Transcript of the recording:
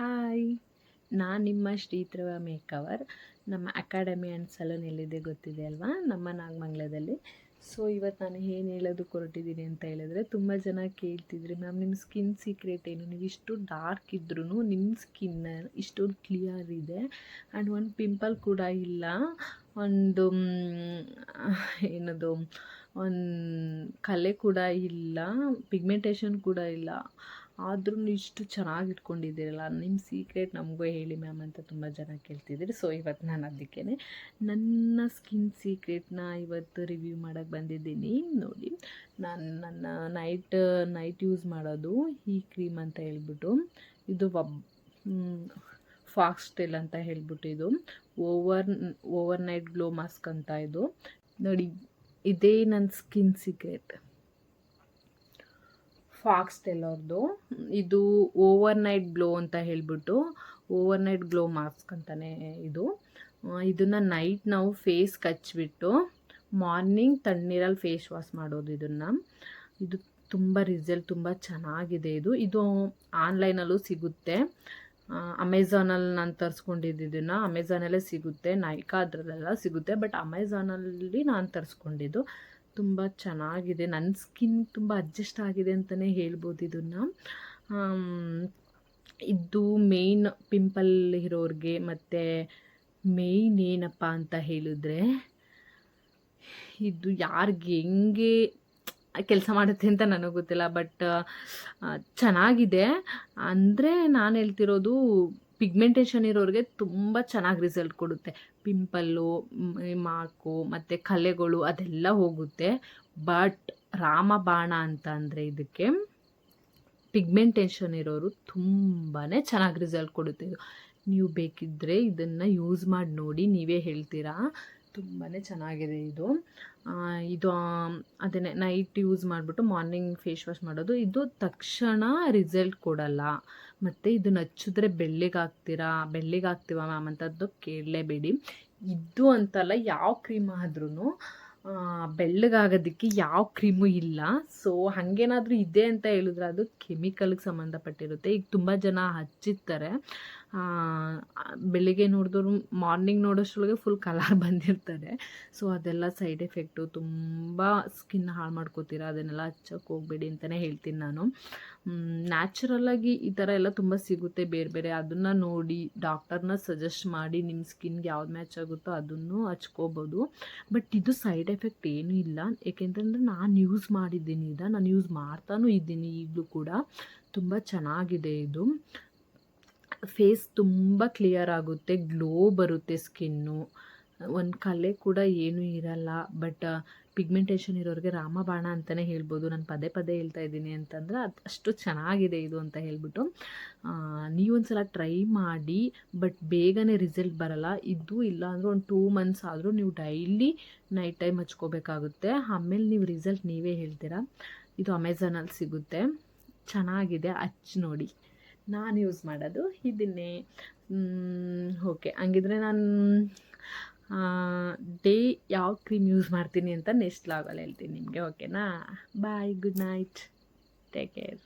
Hi. ನಾನು ನಿಮ್ಮ ಶ್ರೀತ್ರವ ಮೇಕವರ್. ನಮ್ಮ ಅಕಾಡೆಮಿ ಆ್ಯಂಡ್ ಸಲೂನ್ ಎಲ್ಲಿದೆ ಗೊತ್ತಿದೆ ಅಲ್ವಾ? ನಮ್ಮ ನಾಗಮಂಗ್ಲದಲ್ಲಿ. ಸೊ ಇವತ್ತು ನಾನು ಏನು ಹೇಳೋದಕ್ಕೆ ಹೊರಟಿದ್ದೀನಿ ಅಂತ ಹೇಳಿದ್ರೆ, ತುಂಬ ಜನ ಕೇಳ್ತಿದ್ರಿ, ಮ್ಯಾಮ್ ನಿಮ್ಮ ಸ್ಕಿನ್ ಸೀಕ್ರೆಟ್ ಏನು? ನೀವು ಇಷ್ಟು ಡಾರ್ಕ್ ಇದ್ರೂ ನಿಮ್ಮ ಸ್ಕಿನ್ ಇಷ್ಟೊಂದು ಕ್ಲಿಯರ್ ಇದೆ. ಆ್ಯಂಡ್ ಒಂದು ಪಿಂಪಲ್ ಕೂಡ ಇಲ್ಲ. ಒಂದು ಏನದು, ಒಂದು ಕಲೆ ಕೂಡ ಇಲ್ಲ. ಪಿಗ್ಮೆಂಟೇಷನ್ ಕೂಡ ಇಲ್ಲ. ಆದ್ರೂ ಇಷ್ಟು ಚೆನ್ನಾಗಿ ಇಟ್ಕೊಂಡಿದ್ದೀರಲ್ಲ ನಿಮ್ಮ ಸೀಕ್ರೆಟ್ ನಮಗೂ ಹೇಳಿ ಮ್ಯಾಮ್ ಅಂತ ತುಂಬ ಜನ ಕೇಳ್ತಿದ್ದೀರಿ. ಸೊ ಇವತ್ತು ನಾನು ಅದಕ್ಕೇ ನನ್ನ ಸ್ಕಿನ್ ಸೀಕ್ರೆಟ್ನ ಇವತ್ತು ರಿವ್ಯೂ ಮಾಡೋಕ್ಕೆ ಬಂದಿದ್ದೀನಿ. ನೋಡಿ, ನಾನು ನನ್ನ ನೈಟ್ ನೈಟ್ ಯೂಸ್ ಮಾಡೋದು ಈ ಕ್ರೀಮ್ ಅಂತ ಹೇಳ್ಬಿಟ್ಟು, ಇದು ಒಬ್ ಫಾಕ್ಸ್ಟೆಲ್ ಅಂತ ಹೇಳ್ಬಿಟ್ಟು ಇದು over overnight glow mask ಅಂತ ಇದು. ನೋಡಿ, ಇದೇ ನನ್ನ ಸ್ಕಿನ್ ಸೀಕ್ರೆಟ್ ಫಾಕ್ಸ್ಟೆಲ್ ಅವ್ರದ್ದು ಇದು ಓವರ್ ನೈಟ್ ಗ್ಲೋ ಅಂತ ಹೇಳ್ಬಿಟ್ಟು ಓವರ್ ನೈಟ್ ಗ್ಲೋ ಮಾಸ್ಕ್ ಅಂತಲೇ ಇದು ಇದನ್ನು ನೈಟ್ ನಾವು ಫೇಸ್ ಕಚ್ಚಿಬಿಟ್ಟು ಮಾರ್ನಿಂಗ್ ತಣ್ಣೀರಲ್ಲಿ ಫೇಸ್ ವಾಶ್ ಮಾಡೋದು ಇದನ್ನು. ಇದು ತುಂಬ ರಿಸಲ್ಟ್ ತುಂಬ ಚೆನ್ನಾಗಿದೆ ಇದು. ಇದು ಆನ್ಲೈನಲ್ಲೂ ಸಿಗುತ್ತೆ. ಅಮೆಝಾನಲ್ಲಿ ನಾನು ತರಿಸ್ಕೊಂಡಿದ್ದು ಇದನ್ನು. ಅಮೆಝಾನಲ್ಲೇ ಸಿಗುತ್ತೆ. ನೈಕಾ ಅದರಲ್ಲೆಲ್ಲ ಸಿಗುತ್ತೆ. ಬಟ್ ಅಮೆಝಾನಲ್ಲಿ ನಾನು ತರಿಸ್ಕೊಂಡಿದ್ದು ತುಂಬ ಚೆನ್ನಾಗಿದೆ. ನನ್ನ ಸ್ಕಿನ್ ತುಂಬ ಅಡ್ಜಸ್ಟ್ ಆಗಿದೆ ಅಂತಲೇ ಹೇಳ್ಬೋದು ಇದನ್ನು. ಇದು ಮೇಯ್ನ್ ಪಿಂಪಲ್ ಇರೋರಿಗೆ ಮತ್ತು ಮೇಯ್ನ್ ಏನಪ್ಪ ಅಂತ ಹೇಳಿದ್ರೆ, ಇದು ಯಾರಿಗೆ ಹೆಂಗೆ ಕೆಲಸ ಮಾಡುತ್ತೆ ಅಂತ ನನಗೆ ಗೊತ್ತಿಲ್ಲ, ಬಟ್ ಚೆನ್ನಾಗಿದೆ. ಅಂದರೆ ನಾನು ಹೇಳ್ತಿರೋದು ಪಿಗ್ಮೆಂಟೇಷನ್ ಇರೋರಿಗೆ ತುಂಬ ಚೆನ್ನಾಗಿ ರಿಸಲ್ಟ್ ಕೊಡುತ್ತೆ. ಪಿಂಪಲ್ಲು ಮಾಕು, ಮತ್ತು ಕಲೆಗಳು ಅದೆಲ್ಲ ಹೋಗುತ್ತೆ. ಬಟ್ ರಾಮಬಾಣ ಅಂತ ಅಂದರೆ ಇದಕ್ಕೆ ಪಿಗ್ಮೆಂಟೇಷನ್ ಇರೋರು ತುಂಬಾ ಚೆನ್ನಾಗಿ ರಿಸಲ್ಟ್ ಕೊಡುತ್ತೆ ಇದು. ನೀವು ಬೇಕಿದ್ದರೆ ಇದನ್ನು ಯೂಸ್ ಮಾಡಿ ನೋಡಿ, ನೀವೇ ಹೇಳ್ತೀರಾ? ತುಂಬಾ ಚೆನ್ನಾಗಿದೆ ಇದು. ಇದು ಅದನ್ನೇ ನೈಟ್ ಯೂಸ್ ಮಾಡಿಬಿಟ್ಟು ಮಾರ್ನಿಂಗ್ ಫೇಸ್ ವಾಶ್ ಮಾಡೋದು. ಇದು ತಕ್ಷಣ ರಿಸಲ್ಟ್ ಕೊಡಲ್ಲ. ಮತ್ತು ಇದನ್ನ ಹಚ್ಚಿದ್ರೆ ಬೆಳ್ಳಿಗೆ ಬೆಳ್ಳಿಗಾಗ್ತೀವ ಮ್ಯಾಮ್ ಅಂತದ್ದು ಕೇಳಲೇಬೇಡಿ. ಇದು ಅಂತಲ್ಲ ಯಾವ ಕ್ರೀಮ್ ಆದ್ರೂ ಬೆಳ್ಳಗಾಗೋದಕ್ಕೆ ಯಾವ ಕ್ರೀಮು ಇಲ್ಲ. ಸೊ ಹಾಗೇನಾದರೂ ಇದೆ ಅಂತ ಹೇಳಿದ್ರೆ ಅದು ಕೆಮಿಕಲ್ಗೆ ಸಂಬಂಧಪಟ್ಟಿರುತ್ತೆ. ಈಗ ತುಂಬ ಜನ ಹಚ್ಚಿರ್ತಾರೆ. ಬೆಳಿಗ್ಗೆ ನೋಡಿದ್ರು ಮಾರ್ನಿಂಗ್ ನೋಡೋಷ್ಟ್ರೊಳಗೆ ಫುಲ್ ಕಲರ್ ಬಂದಿರ್ತಾರೆ ಸೊ ಅದೆಲ್ಲ ಸೈಡ್ ಎಫೆಕ್ಟು ತುಂಬ ಸ್ಕಿನ್ ಹಾಳು ಮಾಡ್ಕೋತೀರ. ಅದನ್ನೆಲ್ಲ ಹಚ್ಚಕ್ಕೆ ಹೋಗಬೇಡಿ ಅಂತಲೇ ಹೇಳ್ತೀನಿ ನಾನು. ನ್ಯಾಚುರಲ್ಲಾಗಿ ಈ ಥರ ಎಲ್ಲ ತುಂಬ ಸಿಗುತ್ತೆ ಬೇರೆ ಬೇರೆ. ಅದನ್ನು ನೋಡಿ ಡಾಕ್ಟರ್ನ ಸಜೆಸ್ಟ್ ಮಾಡಿ ನಿಮ್ಮ ಸ್ಕಿನ್ಗೆ ಯಾವ್ದು ಮ್ಯಾಚ್ ಆಗುತ್ತೋ ಅದನ್ನು ಹಚ್ಕೋಬೋದು. ಬಟ್ ಇದು ಸೈಡ್ ಎಫೆಕ್ಟ್ ಏನೂ ಇಲ್ಲ. ಏಕೆಂತಂದರೆ ನಾನು ಯೂಸ್ ಮಾಡಿದ್ದೀನಿ ಇದ ನಾನು ಯೂಸ್ ಮಾಡ್ತಾನೂ ಇದ್ದೀನಿ ಈಗಲೂ ಕೂಡ. ತುಂಬ ಚೆನ್ನಾಗಿದೆ ಇದು. ಫೇಸ್ ತುಂಬ ಕ್ಲಿಯರ್ ಆಗುತ್ತೆ. ಗ್ಲೋ ಬರುತ್ತೆ ಸ್ಕಿನ್ನು ಒಂದು ಕಲೆ ಕೂಡ ಏನೂ ಇರಲ್ಲ ಬಟ್ ಪಿಗ್ಮೆಂಟೇಷನ್ ಇರೋರಿಗೆ ರಾಮಬಾಣ ಅಂತಲೇ ಹೇಳ್ಬೋದು. ನಾನು ಪದೇ ಪದೇ ಹೇಳ್ತಾ ಇದ್ದೀನಿ ಅಂತಂದ್ರೆ ಅದು ಅಷ್ಟು ಚೆನ್ನಾಗಿದೆ ಇದು ಅಂತ ಹೇಳ್ಬಿಟ್ಟು ನೀವೊಂದು ಸಲ ಟ್ರೈ ಮಾಡಿ ಬಟ್ ಬೇಗನೆ ರಿಸಲ್ಟ್ ಬರಲ್ಲ. ಇದು ಇಲ್ಲ ಅಂದ್ರೆ ಒಂದು ಟೂ ಮಂತ್ಸ್ ಆದರೂ ನೀವು ಡೈಲಿ ನೈಟ್ ಟೈಮ್ ಹಚ್ಕೋಬೇಕಾಗುತ್ತೆ. ಆಮೇಲೆ ನೀವು ರಿಸಲ್ಟ್ ನೀವೇ ಹೇಳ್ತೀರಾ. ಇದು ಅಮೆಝಾನಲ್ಲಿ ಸಿಗುತ್ತೆ. ಚೆನ್ನಾಗಿದೆ ಹಚ್ಚಿ ನೋಡಿ. ನಾನು ಯೂಸ್ ಮಾಡೋದು, ಇದನ್ನೇ. ಓಕೆ ಹಂಗಿದ್ರೆ ನಾನು ಡೇ ಯಾವ ಕ್ರೀಮ್ ಯೂಸ್ ಮಾಡ್ತೀನಿ ಅಂತ ನೆಕ್ಸ್ಟ್ ಲಾಗಲ್ಲಿ ಹೇಳ್ತೀನಿ ನಿಮಗೆ, ಓಕೆನಾ? Bye good night take care